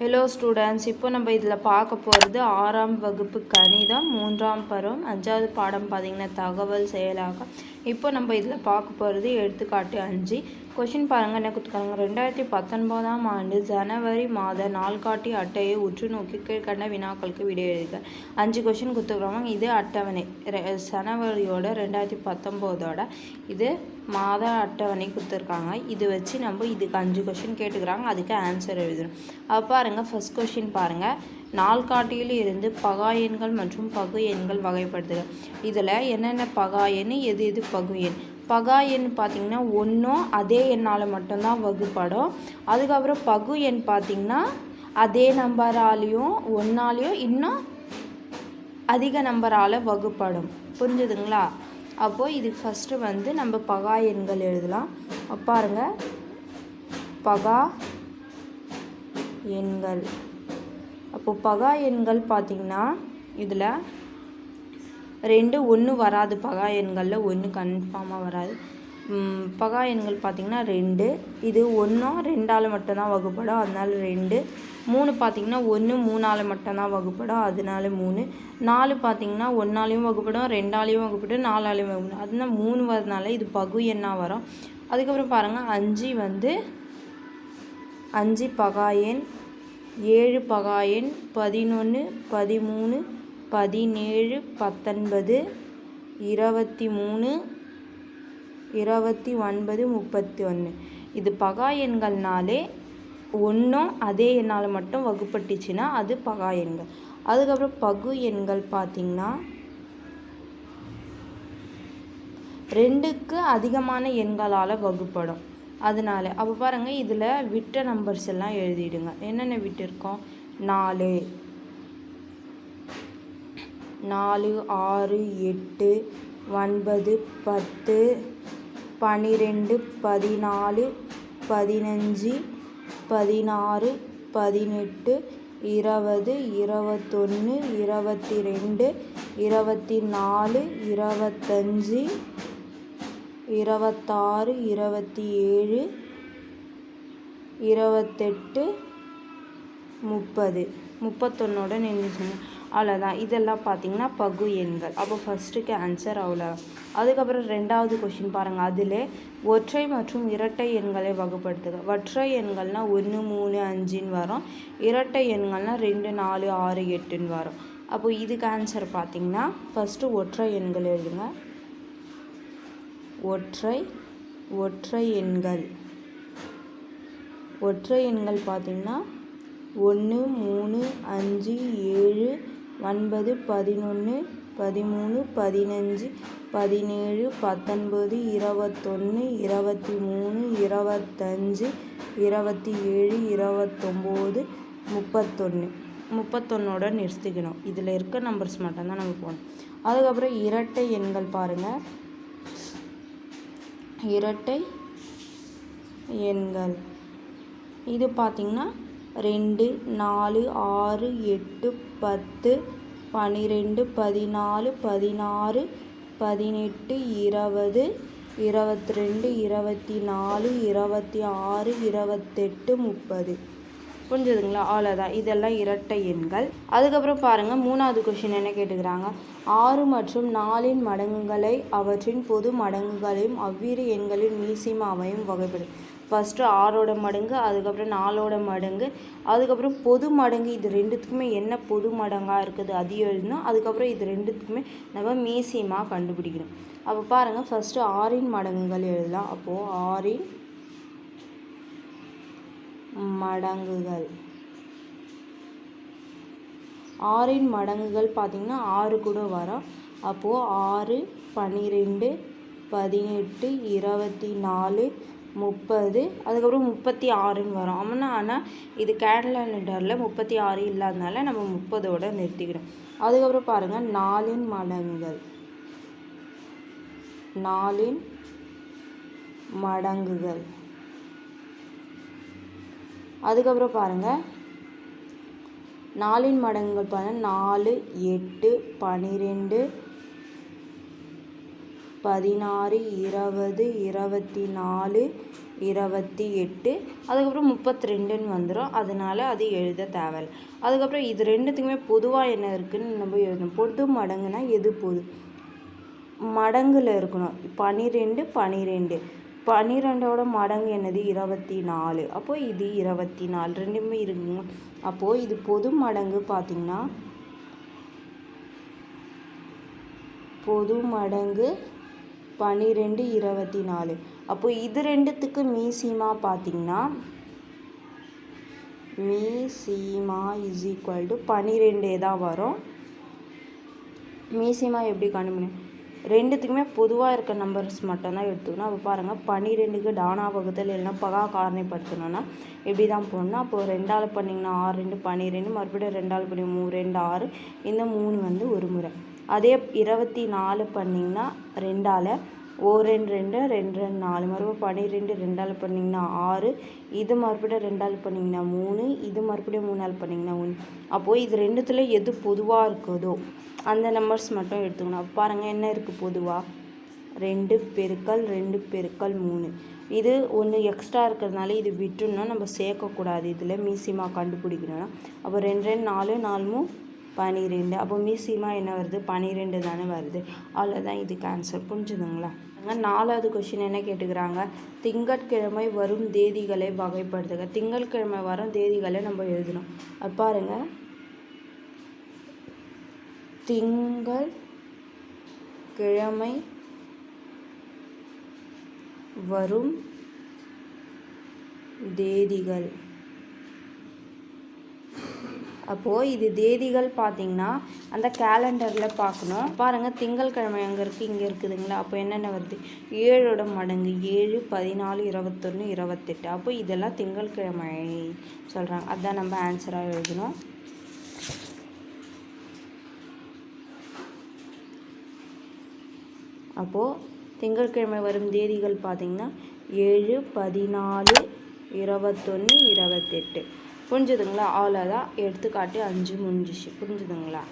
Hello students இப்போ நம்ம இதில் பார்க்க போகிறது ஆறாம் வகுப்பு கணிதம் மூன்றாம் பருவம் அஞ்சாவது பாடம் பார்த்திங்கன்னா தகவல் செயலாக்கம். இப்போ நம்ம இதில் பார்க்க போகிறது எடுத்துக்காட்டு அஞ்சு. கொஷின் பாருங்கள் என்ன கொடுத்துருக்காங்க ரெண்டாயிரத்தி பத்தொன்பதாம் ஆண்டு ஜனவரி மாத நாள்காட்டி அட்டையை உற்று நோக்கி கீழ்கண்ட வினாக்களுக்கு விடையெழுதுக அஞ்சு கொஷின் கொடுத்துருக்குறவங்க இது அட்டவணை. ஜனவரியோட ரெண்டாயிரத்தி பத்தொம்போதோட இது மாத அட்டவணை கொடுத்துருக்காங்க இது வச்சு நம்ம இதுக்கு அஞ்சு கொஷின் கேட்டுக்கிறாங்க. அதுக்கு ஆன்சர் எழுதணும். அப்போ பாருங்கள் ஃபஸ்ட் கொஷின் பாருங்கள் நாள்காட்டியில் இருந்து பகா எண்கள் மற்றும் பகு எண்கள் வகைப்படுத்துக. இதில் என்னென்ன பகா எண் எது எது பகு எண்? பகா எண் பார்த்திங்கன்னா ஒன்றும் அதே எண்ணால் மட்டும்தான் வகுப்படும். அதுக்கப்புறம் பகு எண் பார்த்திங்கன்னா அதே நம்பராலையும் ஒன்றாலையும் இன்னும் அதிக நம்பரால் வகுப்படும். புரிஞ்சுதுங்களா? அப்போது இது ஃபஸ்ட்டு வந்து நம்ம பகா எண்கள் எழுதலாம். பாருங்கள் பகா எண்கள். அப்போது பகா எண்கள் பார்த்திங்கன்னா இதில் ரெண்டு ஒன்று வராது. பகா எண்களில் ஒன்று கன்ஃபார்மாக வராது. பகா எண்கள் பார்த்திங்கன்னா ரெண்டு. இது ஒன்றும் ரெண்டால் மட்டும்தான் வகுப்படும். அதனால ரெண்டு. மூணு பார்த்திங்கன்னா ஒன்று மூணால் மட்டும்தான் வகுப்படும். அதனால மூணு. நாலு பார்த்திங்கன்னா ஒன்றாலையும் வகுப்படும். ரெண்டாலையும் வகுப்படும். நாலாலையும் வகுப்படும். அதனால மூணு வரதுனால இது பகு எண்ணாக வரும். அதுக்கப்புறம் பாருங்கள் அஞ்சு வந்து அஞ்சு பகாயன் ஏழு பகா எண் பதினொன்று பதிமூணு பதினேழு பத்தொன்பது இருபத்தி மூணு இருபத்தி ஒன்பது முப்பத்தி ஒன்று இது பகா எண்கள்னாலே ஒன்றும் அதே எண்ணால் மட்டும் வகுப்பட்டுச்சுன்னா அது பகா எண்கள் அதுக்கப்புறம் பகு எண்கள் பார்த்திங்கன்னா ரெண்டுக்கு அதிகமான எண்களால் வகுப்படும். அதனால. அப்போ பாருங்கள் இதில் விட்ட நம்பர்ஸ் எல்லாம் எழுதிடுங்க. என்னென்ன விட்டிருக்கோம்? நாலு. நாலு ஆறு எட்டு ஒன்பது பத்து பன்னிரெண்டு பதினாலு பதினஞ்சு பதினாறு பதினெட்டு இருபது இருபத்தொன்று இருபத்தி ரெண்டு இருபத்தி நாலு இருபத்தஞ்சி இருபத்தாறு இருபத்தி ஏழு இருபத்தெட்டு முப்பது. முப்பத்தொன்னோட நின்றுச்சுங்க அவ்வளோதான். இதெல்லாம் பார்த்தீங்கன்னா பகு எண்கள். அப்போ ஃபஸ்ட்டுக்கு ஆன்சர் அவ்வளோ. அதுக்கப்புறம் ரெண்டாவது கொஷின் பாருங்கள் அதில் ஒற்றை மற்றும் இரட்டை எண்களை வகுப்படுத்துக. ஒற்றை எண்கள்னால் ஒன்று மூணு அஞ்சுன்னு வரும். இரட்டை எண்கள்னால் ரெண்டு நாலு ஆறு எட்டுன்னு வரும். அப்போ இதுக்கு ஆன்சர் பார்த்தீங்கன்னா ஃபஸ்ட்டு ஒற்றை எண்கள் எழுதுங்க. ஒற்றை ஒற்றை எண்கள். ஒற்றை எண்கள் பார்த்திங்கன்னா ஒன்று மூணு அஞ்சு ஏழு ஒன்பது பதினொன்று பதிமூணு பதினஞ்சு பதினேழு பத்தொன்பது இருபத்தொன்று இருபத்தி மூணு இருபத்தஞ்சு இருபத்தி ஏழு இருபத்தொம்போது முப்பத்தொன்று முப்பத்தொன்னோட நிறுத்திக்கணும். இதில் இருக்க நம்பர்ஸ் மட்டும்தான் நம்ம போகணும் அதுக்கப்புறம் இரட்டை எண்கள் பாருங்கள் இரட்டை எண்கள். இது பார்த்திங்கன்னா ரெண்டு நாலு ஆறு எட்டு பத்து பன்னிரெண்டு பதினாலு பதினாறு பதினெட்டு இருபது இருபத்தி ரெண்டு இருபத்தி நாலு இருபத்தி ஆறு இருபத்தெட்டு முப்பது. புரிஞ்சுதுங்களா? அவ்வளோதான் இதெல்லாம் இரட்டை எண்கள். அதுக்கப்புறம் பாருங்கள் மூணாவது கொஷின் என்ன கேட்டுக்கிறாங்க? ஆறு மற்றும் நாலின் மடங்குகளை அவற்றின் பொது மடங்குகளையும் அவ்விரு எண்களின் மீசிமாவையும் வகைப்படும் ஃபஸ்ட்டு ஆறோட மடங்கு அதுக்கப்புறம் நாலோட மடங்கு அதுக்கப்புறம் பொது மடங்கு. இது ரெண்டுத்துக்குமே என்ன பொது மடங்காக இருக்குது? அது எழுதணும். அதுக்கப்புறம் இது ரெண்டுத்துக்குமே நம்ம மீசியமாக கண்டுபிடிக்கணும். அப்போ பாருங்கள் ஃபஸ்ட்டு ஆறின் மடங்குகள் எழுதலாம். அப்போது ஆறின் மடங்குகள். ஆறின் மடங்குகள் பார்த்திங்கன்னா ஆறு கூட வரும். அப்போது ஆறு பன்னிரெண்டு பதினெட்டு இருபத்தி நாலு முப்பது அதுக்கப்புறம் முப்பத்தி ஆறுன்னு வரும். ஆமாம் ஆனால் இது கேலண்டரில் முப்பத்தி ஆறு இல்லாதனால நம்ம முப்பதோட நிறுத்திக்கிறோம் அதுக்கப்புறம் பாருங்கள் நாலின் மடங்குகள். நாலின் மடங்குகள். அதுக்கப்புறம் பாருங்கள் நாலின் மடங்குகள் பாருங்கள் நாலு எட்டு பன்னிரெண்டு பதினாறு இருபது இருபத்தி நாலு இருபத்தி எட்டு அதுக்கப்புறம் முப்பத்தி ரெண்டுன்னு வந்துடும் அதனால் அது எழுத தேவையில்ல. அதுக்கப்புறம் இது ரெண்டுத்துக்குமே பொதுவாக என்ன இருக்குதுன்னு நம்ம எழுதணும். பொது மடங்குனா எது பொது? மடங்கில் இருக்கணும். பனிரெண்டு பனிரெண்டு. பன்னிரெண்டோட மடங்கு என்னது? இருபத்தி நாலு அப்போது இது இருபத்தி நாலு ரெண்டுமே இருக்குங்க. அப்போது இது பொது மடங்கு பார்த்திங்கன்னா பொது மடங்கு பன்னிரெண்டு இருபத்தி நாலு அப்போ இது ரெண்டுத்துக்கு மீசிமா பார்த்தீங்கன்னா மீசிமா இஸ் ஈக்குவல் டு பன்னிரெண்டே தான் வரும். மீசிமா எப்படி கண்டுபிடி ரெண்டுத்துக்குமே பொதுவாக இருக்க நம்பர்ஸ் மட்டும்தான் எடுத்துக்கணும். அப்போ பாருங்கள் பன்னிரெண்டுக்கு டானா வகுத்தல் இல்லைன்னா பகா காரணைப்படுத்தணும்னா எப்படி தான் போடணும் அப்போது ரெண்டாள் பண்ணிங்கன்னா ஆறு ரெண்டு பன்னிரெண்டு மறுபடியும் ரெண்டாள் பண்ணி மூணு ரெண்டு ஆறு இந்த மூணு வந்து ஒரு முறை. அதே இருபத்தி நாலு பண்ணிங்கன்னா ரெண்டால் ஓ ரெண்டு ரெண்டு ரெண்டு ரெண்டு நாலு மறுபடியும் பன்னிரெண்டு ரெண்டால் பண்ணிங்கன்னா ஆறு இது மறுபடியும் ரெண்டால் பண்ணிங்கன்னா மூணு இது மறுபடியும் மூணால் பண்ணிங்கன்னா ஒன்று. அப்போது இது ரெண்டுத்தில் எது பொதுவாக இருக்குதோ அந்த நம்பர்ஸ் மட்டும் எடுத்துக்கணும். பாருங்கள் என்ன இருக்குது பொதுவாக ரெண்டு பெருக்கல் ரெண்டு பெருக்கல் மூணு. இது ஒன்று எக்ஸ்ட்ரா இருக்கிறதுனால இது விட்டுணும் நம்ம சேர்க்கக்கூடாது இதில். மீசிமா கண்டுபிடிக்கணும்னா. அப்போ ரெண்டு ரெண்டு நாலு நாலு பனிரெண்டு. அப்போ மீசிமா என்ன வருது? பனிரெண்டு தானே வருது. அவ்வளோதான் இதுக்கு ஆன்சர் புரிஞ்சுதுங்களா? நாலாவது கொஷின் என்ன கேட்டுக்கிறாங்க? திங்கட்கிழமை வரும் தேதிகளை வகைப்படுத்துக. திங்கட்கிழமை வரும் தேதிகளை நம்ம எழுதணும். அது பாருங்கள் திங்கள் கிழமை வரும் தேதிகள். அப்போது இது தேதிகள் பார்த்திங்கன்னா அந்த கேலண்டரில் பார்க்கணும் பாருங்கள் திங்கள்கிழமை அங்கே இருக்குது இங்கே இருக்குதுங்களா? அப்போ என்னென்ன வருது? ஏழோட மடங்கு ஏழு பதினாலு இருபத்தொன்று இருபத்தெட்டு. அப்போ இதெல்லாம் திங்கள்கிழமை சொல்கிறாங்க அதுதான் நம்ம ஆன்சராக எழுதணும். அப்போது திங்கட்கிழமை வரும் தேதிகள் பார்த்திங்கன்னா ஏழு பதினாலு இருபத்தொன்று இருபத்தெட்டு. புரிஞ்சுதுங்களா? அவ்வளோதான். எடுத்துக்காட்டு அஞ்சு முடிஞ்சிச்சு. புரிஞ்சுதுங்களா?